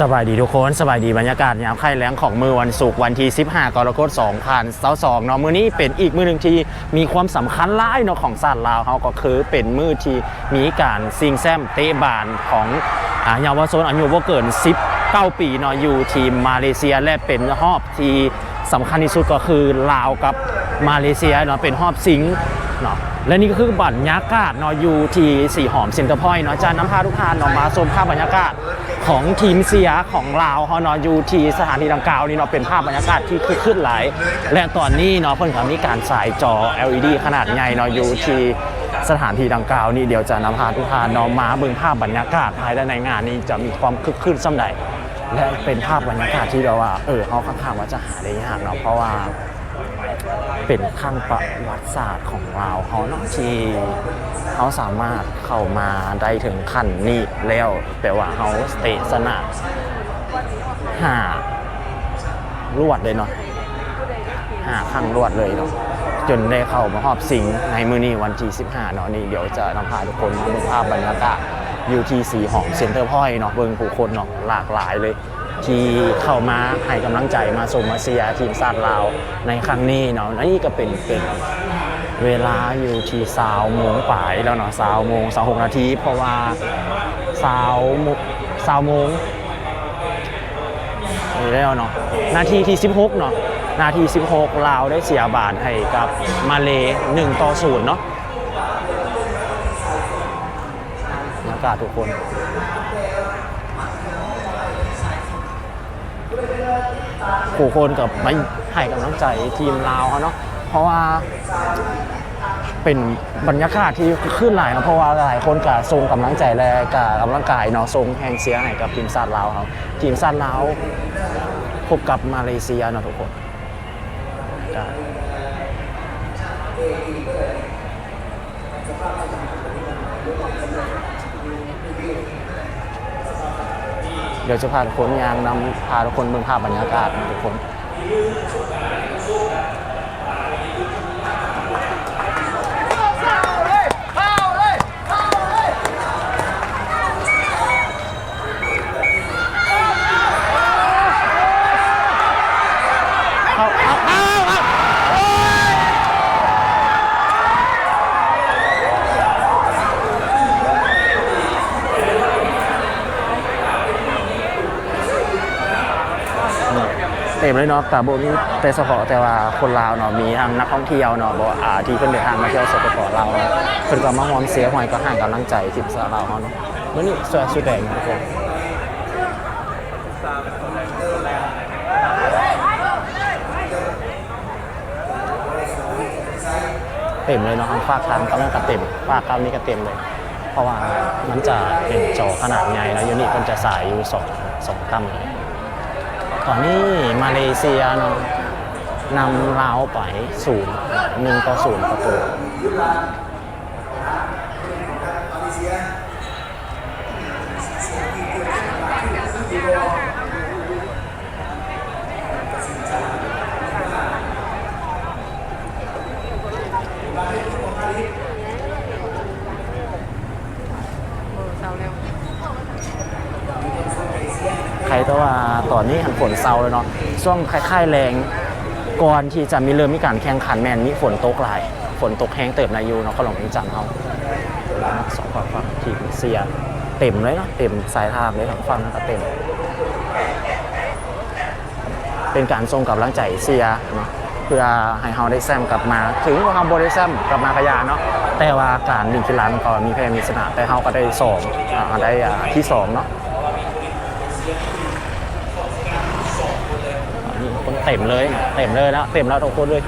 สบายดีทุกคนสบายดีบรรยากาศยามไข่แล้งของมือวันศุกร์วันที่ 15กรกฎาคม2022เนาะมื้อนี้เป็นอีกมื้อหนึ่งที่มีความสำคัญหลายเนาะของศาสตร์ลาวเขาก็คือเป็นมื้อที่มีการซิงแซมเตะบานของอาเยาวชนอายุบ่เกิน 19 ปีเนาะอยู่ทีมมาเลเซียและเป็นรอบที่สำคัญที่สุดก็คือลาวกับมาเลเซียเนาะเป็นรอบซิงเนาะ และนี่ก็คือบรรยากาศนอยูทีสีหอมเซ็นเตอร์พอยต์เนาะจะนำพาทุกทานเนาะมาชมภาพบรรยากาศของทีมเสียของลาวเขาเนอยูทีสถานีดังกล่าวนี่เนาะเป็นภาพบรรยากาศที่คึกคืนหลาย และตอนนี้เนาะเพิ่นก็มีการสายจอ LED ขนาดใหญ่เนาะอยูทีสถานที่ดังกล่าวนี่เดี๋ยวจะนำพาทุกทานเนาะมาเบิ่งภาพบรรยากาศภายในงานนี้จะมีความคึกคืนส่ำใดและเป็นภาพบรรยากาศที่เราว่าเออเขาค่อนข้างว่าจะหาได้ยากเนาะเพราะว่า เป็นขั้นประวัติศาสตร์ของเราเขาเนาะที่เขาสามารถเข้ามาได้ถึงขั้นนี้แล้วแต่ว่าเขาเตะสนาห้ารวดเลยเนาะห้าครั้งรวดเลยเนาะจนได้เข้ามารอบสิงในมือนี้วันที่15 เนาะนี่เดี๋ยวจะนำพาทุกคนมาดูภาพบรรยากาศอยู่ที่สีหองเซ็นเตอร์พอยเนาะเบิงผู้คนเนาะหลากหลายเลย ที่เข้ามาให้กำลังใจมาส่งมาเชียทีมชาติลาวในครั้งนี้เนาะนี่ก็เป็นเป็นเวลาอยู่ที่สาวโมงป่ายแล้วเนาะสาวโมงสาวหกนาที เพราะว่าสาวโมสาวโมงนี่แล้วเนาะนาทีที่ 16เนาะนาที 16 ลาวได้เสียบาทให้กับมาเล1ต่อ0เนาะบรรยากาศทุกคน ผู้คนกับไม่ให้กำลังใจทีมลาวเขาเนาะเพราะว่าเป็นบรรยากาศที่ขึ้นหลายเนาะเพราะว่าหลายคนกับทรงกำลังใจและกับกำลังกายเนาะทรงแหงเสียให้กับทีมชาติลาวเขาทีมชาติลาวพบกับมาเลเซียเนาะทุกคน เดี๋ยวจะพาทุกคนยางนำพาทุกคนมึงภาพบรรยากาศทุกคน เอาเอาเอาเอา เต็มเลยเนาะแต่โบมีแต่เฉพาะแต่ว่าคนลาวเนาะมีทางนักท่องเที่ยวเนาะบอกอ่าที่เพิ่นเดินทางมาเที่ยวสปปลาวเนาะเพิ่นก็มาหอมเสียหอยก็ห่างกำลังใจทีมสาวลาวเขาเนาะมื้อนี้สวยสุดแดงนะทุกคนเต็มเลยเนาะทางฝากทางกำลังกระเต็มฝากกำนี้ก็เต็มเลยเพราะว่ามันจะเป็นจอขนาดใหญ่แล้วยูนิตมันจะสายอยู่สองสองกำเลย ตอนนี้มาเลเซียเนาะนำลาวไปศูนย์หนึ่งต่อศูนย์ประตูใค รแต่ว่าตอนนี้หันฝนเซาเลยเนาะช่วงคล้าย ๆ แรงก่อนที่จะมีเริ่มมีการแข่งขันแมนมีฝนตกหลาย ฝนตกแห้งเติบนายูเนาะก็ลองจันเอาแล้วนักสองฝั่งฝั่งทีมเซียเต็มเลยเนาะเต็มสายทางเลยทั้งฝั่งนั้นก็เต็ม เป็นการส่งกับลังใจเซียเนาะเพื่อให้เฮาได้แซมกลับมา ถึงว่าเฮาบ่ได้แซมกลับมากระยาเนาะแต่ว่าการลิงกีฬามันก็มีแพ้มีชนะแต่เฮาก็ได้สองอ่าได้ที่สองเนาะอันนี้คนเต็มเลย เต็มเลยนะเต็มแล้วทุกคนเลย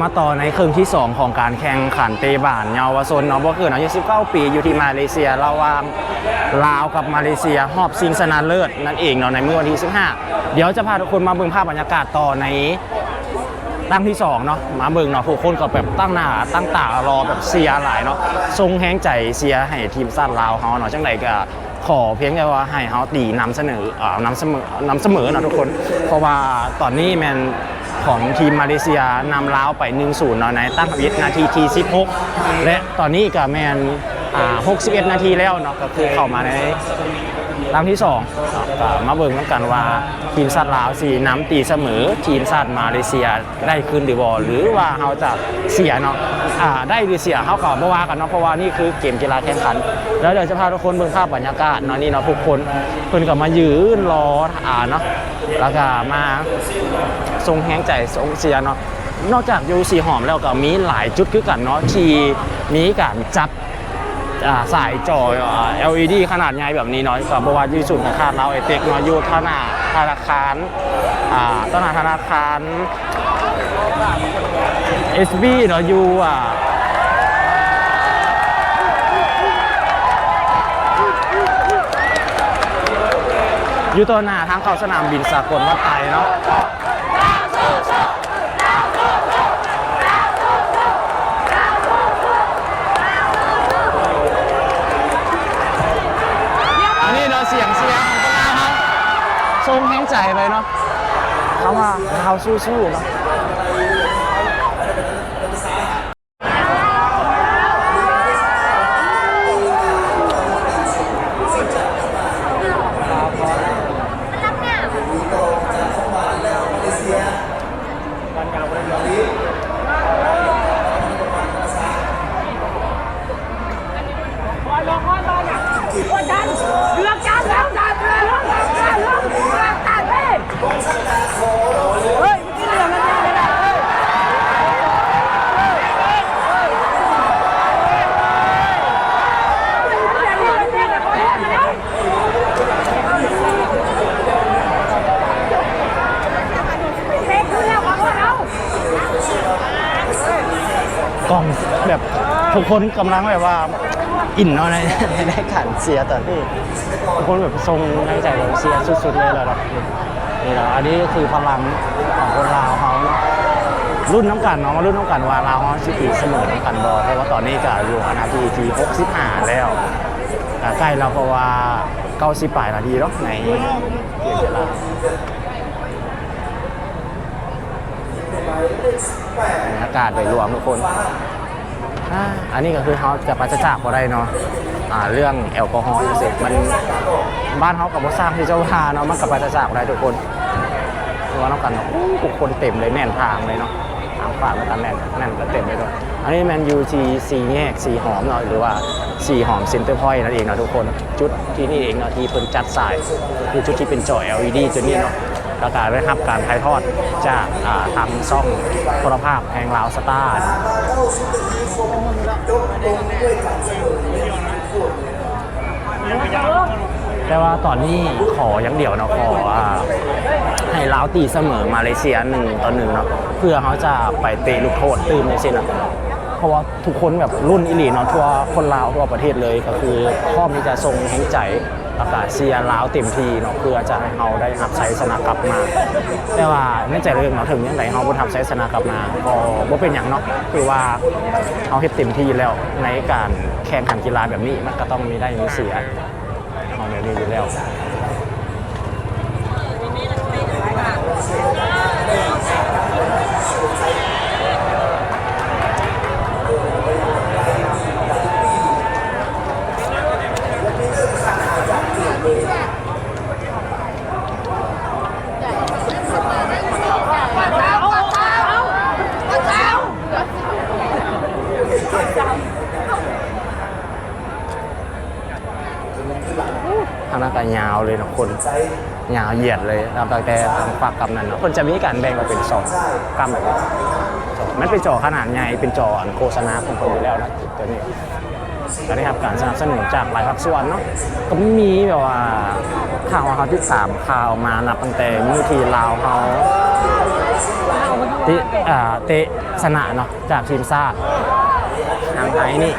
มาต่อในครึ่งที่ 2 ของการแข่งขันเตะบานเยาวชนเนาะบ่เกินอายุ19ปีอยู่ที่มาเลเซียระหว่างลาวกับมาเลเซียหอบซิงชนะเลิศนั่นเองเนาะในเมื่อวันที่ 15 เดี๋ยวจะพาทุกคนมาเบิ่งภาพบรรยากาศต่อในตั้งที่2เนาะมาเบิ่งเนาะผู้คนก็แบบตั้งหน้าตั้งตารอแบบเสียหลายเนาะทรงแห้งใจเสียให้ทีมชาติลาวเฮาเนาะจังไดก็ขอเพียงแค่ว่าให้เฮาตีนำเสนอเอ่อนำเสมอนำเสมอเนาะทุกคน เพราะว่าตอนนี้แมน ของทีมมาเลเซียนำลาวไป 1-0เนาะในตั้งวิทนาทีที่ 16 และตอนนี้ก็แมนอ่า61 นาทีแล้วเนาะก็คือเข้ามาในตั้งที่2ครับก็มาเบิ่งกันว่าทีมชาติลาวสีน้ำตีเสมอ ทีมชาติมาเลเซียได้คืนหรือบ่หรือว่าเขาจะเสียเนาะอ่าได้หรือเสียเขาก็บ่ว่ากันเนาะเพราะว่านี่คือเกมกีฬาแข่งขัน แล้วเดี๋ยวจะพาทุกคนเบิ่งภาพบรรยากาศเนาะนี่เนาะทุกคนเพิ่นก็มายืนรออ่าเนาะแล้วก็มา ทรงแห้งใจทรงเสียเนาะนอกจากยู่สีหอมแล้วก็มีหลายจุดคือกันเนาะที่มีการจัดอ่าสายจอ LED ขนาดใหญ่แบบนี้เนาะกับบวาที่สุดของคาดเราไอเทคเนาะอยู่ธนาธนาคารอ่าธนาธนาคาร SB เนาะอยู่อ่าอยู่ตัวหน้าทางเข้าสนามบินสากลวัดไตเนาะ อันนี้เนาะเสียงเสียงของพวกเราครับทรงแห้งใจเลยเนาะเขาว่าเราสู้ๆเนาะ กล่องแบบทุกคนกำลังแบบว่าอินเนาะในในในขันเสียตอนนี้ทุกคนแบบทรงในใจเราเสียสุดๆเลยแหละครับนี่แหละอันนี้ก็คือพลังของคนลาวเขาเนาะรุ่นน้ำกันเนาะมารุ่นน้ำกันว่าลาวเขาสิตีเสมอน้ำกันบอเพราะว่าตอนนี้ก็อยู่นาทีที่65แล้วก็ใกล้แล้วเพราะว่าเก้าสิบปลายนาทีเนาะในเกมกีฬาบรรยากาศโดยรวมทุกคนอ่าอันนี้ก็คือเขาจะปราศจากบ่ได้เนาะอ่าเรื่องแอลกอฮอล์เสร็จมันบ้านเขากับบ่สร้างที่เจ้าพาเนาะมันกับปราศจากบ่ได้ทุกคนตัวาน้องกันเนาะอู้ทุกคนเต็มเลยแน่นทางเลยเนาะทางฝากมันกันแน่นแน่นก็เต็มเลยเนาะอันนี้แมนยูทีสีแยกสีหอมเนาะหรือว่าสีหอมเซ็นเตอร์พอยต์นั่นเองเนาะทุกคน จุดที่นี่เองเนาะที่เพิ่นจัดสายคือจุดที่เป็นจอ LED จุดนี้เนาะ แล้วก็ได้รับการถ่ายทอดจากทางช่องโทรภาพแห่งลาวสตาร์แต่ว่าตอนนี้ขออย่างเดียวเนาะขอให้ลาวตีเสมอมาเลเซียหนึ่งต่อหนึ่งเนาะเพื่อเขาจะไปเตะลูกโทษตื่นในเส้นอะเพราะว่าทุกคนแบบรุ่นอิลีเนาะทั่วคนลาวทั่วประเทศเลยก็คือพร้อมที่จะทรงแห่งใจ อากาศเซียร์ลาวเต็มทีเนาะเพื่อจะให้เขาได้รับใช้ชนะกลับมา แต่ว่าในใจเรื่องเนาะถึงยังไงเขาบ่ทำใช้ชนะกลับมาก็บ่เป็นอย่างเนาะคือว่าเขาเฮ็ดเต็มที่แล้วในการแข่งขันกีฬาแบบนี้มันก็ต้องมีได้มีเสียเขาเนี่ยอยู่แล้ว ทางนั้นก็ยาวเลยเนาะ คนยาวเหยียดเลยตามตั้งแต่ทางฝักกำนั้นเนาะคนจะมีการแบ่งออกเป็นสองกำแบบนี้มันเป็นจอขนาดใหญ่เป็นจออันโฆษณาของคนอยู่แล้วนะตัวนี้ก็ได้รับการสนับสนุนจากหลายภาคส่วนเนาะก็มีแบบว่าข่าวว่าเขาที่สามข่าวมานับตั้งแต่มือทีลาวเขาที่เตะชนะเนาะจากทีมชาติทางไทยนี่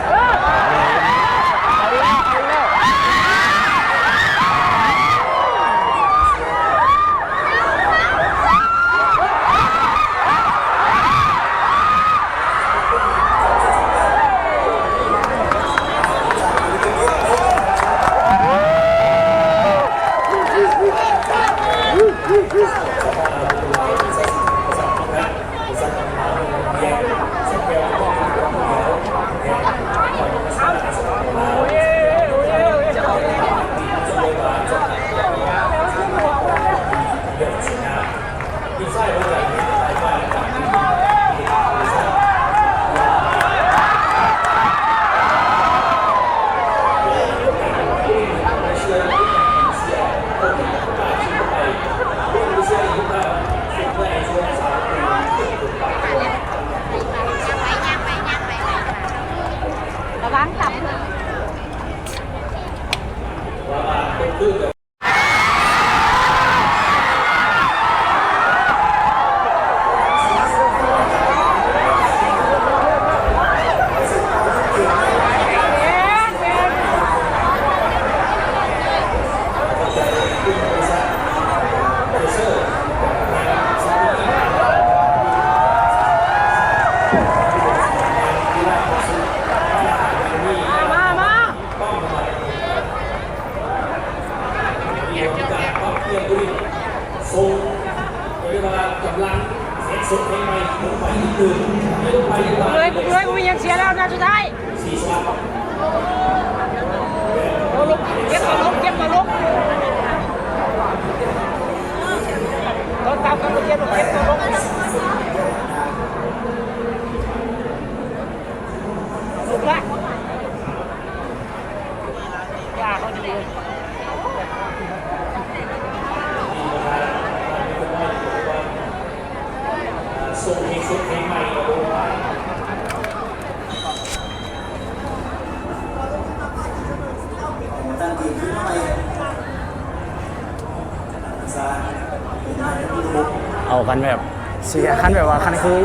เสียคันแบบว่าคันคือ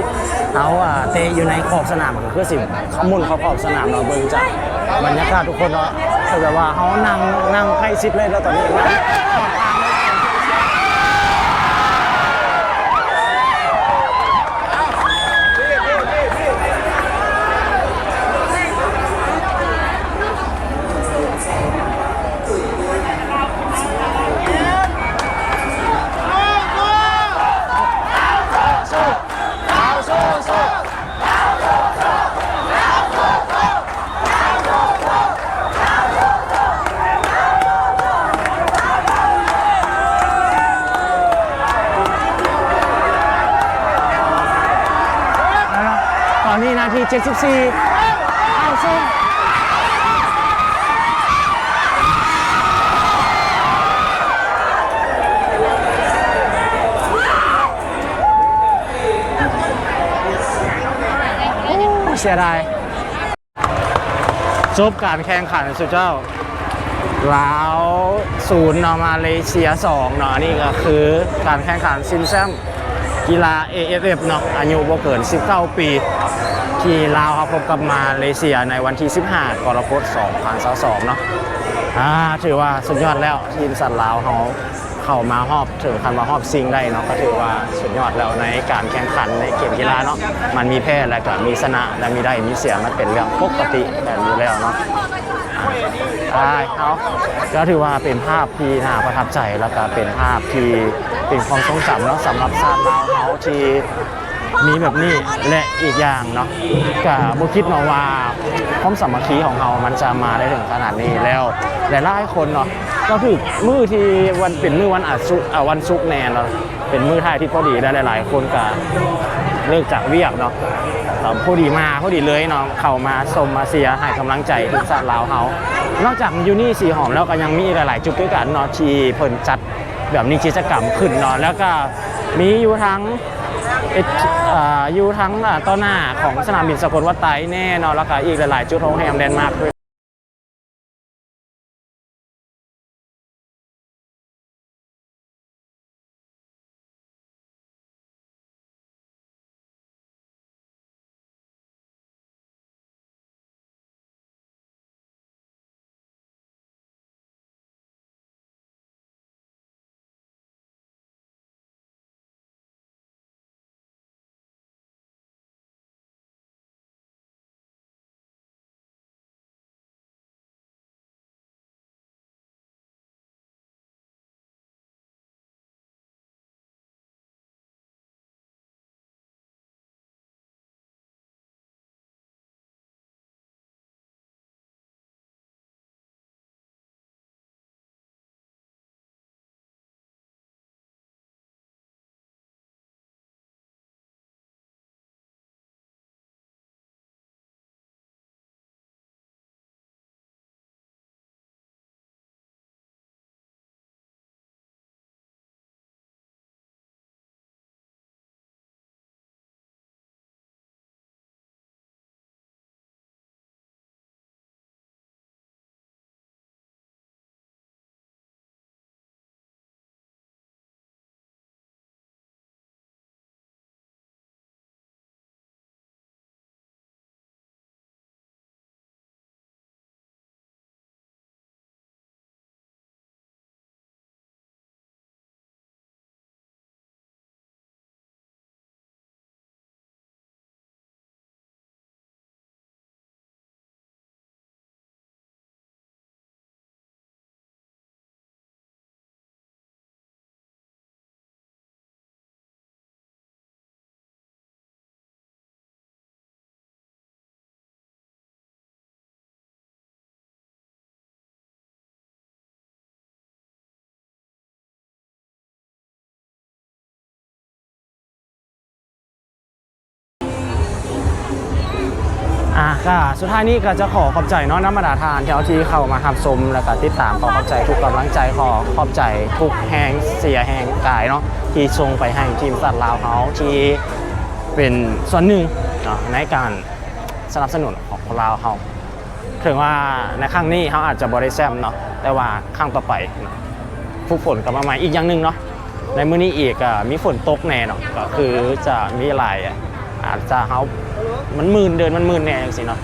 เอาอะเตะอยู่ในขอบสนามก็คือสิขมุนเขาขอบสนามเราเบิ่งจากบรรยากาศทุกคนเนาะคือแบบว่าเขานั่งนั่งใกล้ชิดเลยแล้วตอนนี้นะ ตอนนี้นาที 74เอาสู้โอ้เสียดายจบการแข่งขันสุดเจ้าลาวศูนย์เนาะมาเลเซีย2เนาะอันนี่ก็คือการแข่งขันซินแซมกีฬา AFF เนาะอายุบ่เกิน 19 ปี ที่ลาวเขาพบกับมาเลเซียในวันที่ 15 กรกฎาคม2022เนาะอ่าถือว่าสุดยอดแล้วทีมสัตว์ลาวเขาเข้ามารอบถึงคันมารอบซิงได้เนาะก็ถือว่าสุดยอดแล้วในการแข่งขันในเกมกีฬาเนาะมันมีแพ้และก็มีชนะและมีได้มีเสียมันเป็นเรื่องปกติแบบอยู่แล้วเนาะใช่เขาก็ถือว่าเป็นภาพที่น่าประทับใจแล้วก็เป็นภาพที่เป็นความทรงจำเนาะสำหรับชาติลาวเขาที่ มีแบบนี้และอีกอย่างเนาะกับบุคิดมาว่าความสามัคคีของเรามันจะมาได้ถึงขนาดนี้แล้วหลายๆคนเนาะก็คือมือที่วันเป็นมือวันอาทิตย์อ่าวันศุกแน่เนาะเป็นมือท้ายที่พอดีและหลาย ๆ คนก็เลิกจากเวียกเนาะเอ่อพอดีมาพอดีเลยเนาะเข้ามาสมมาเสียให้กำลังใจทุกสัตว์ลาวเฮานอกจากยูนี่สีหอมแล้วก็ยังมีหลาย ๆ จุดด้วยกันเนาะที่เพิ่นจัดแบบนี้กิจกรรมขึ้นเนาะแล้วก็มีอยู่ทั้ง อยู่ทั้งต้นหน้าของสนามบินสกลวัดไตแน่นาะแล้วก็อีกหลาย ๆ จุดโรงแรมแดนมาร์กด้วย อะก็สุดท้ายนี้ก็จะขอขอบใจเนาะน้ำมาดาทานที่เอาที่เข้ามาหับชมแล้วก็ติดตามขอขอบใจทุกกำลังใจขอขอบใจทุกแหงเสียแหงกายเนาะที่ส่งไปให้ทีมสัตว์ลาวเขาที่เป็นส่วนหนึ่งเนาะในการสนับสนุนของลาวเขาถึงว่าในครั้งนี้เขาอาจจะบริแซมเนาะแต่ว่าครั้งต่อไปผู้ฝนกลับมาใหม่อีกอย่างหนึ่งเนาะในมื้อนี้อีกอะมีฝนตกแน่เนาะก็คือจะมีหลาย อาจจะเขามันหมื่นเดินมันหมื่นแน่จังสิเนาะ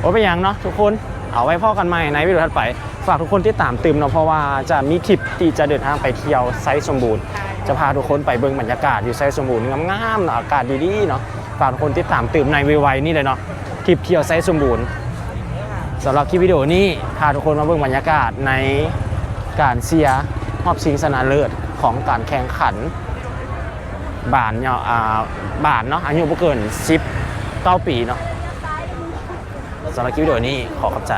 โอ้ไปนยังเนาะทุกคนเอาไว้พ่อกันใหม่ในวิดีโอถัดไป ฝากทุกคนที่ตามตืมเนาะเพราะว่าจะมีทริปที่จะเดินทางไปเที่ยวไซต์สมบูรณ์ จะพาทุกคนไปเบิ่งบรรยากาศอยู่ไซต์สมบูรณ์งามๆเนาะอากาศดีๆเนาะฝากทุกคนที่ตามตืมในไวๆนี่เลยเนาะทริปเที่ยวไซต์สมบูรณ์สำหรับคลิปวิดีโอนี้พาทุกคนมาเบิ่งบรรยากาศในการเชียร์รอบชิงชนะเลิศของการแข่งขัน บาทเนาะอ่าบาทเนาะอายุบ่เกิน10 9ปีเนาะสำหรับคลิปวิดีโอนี้ขอขอบใจ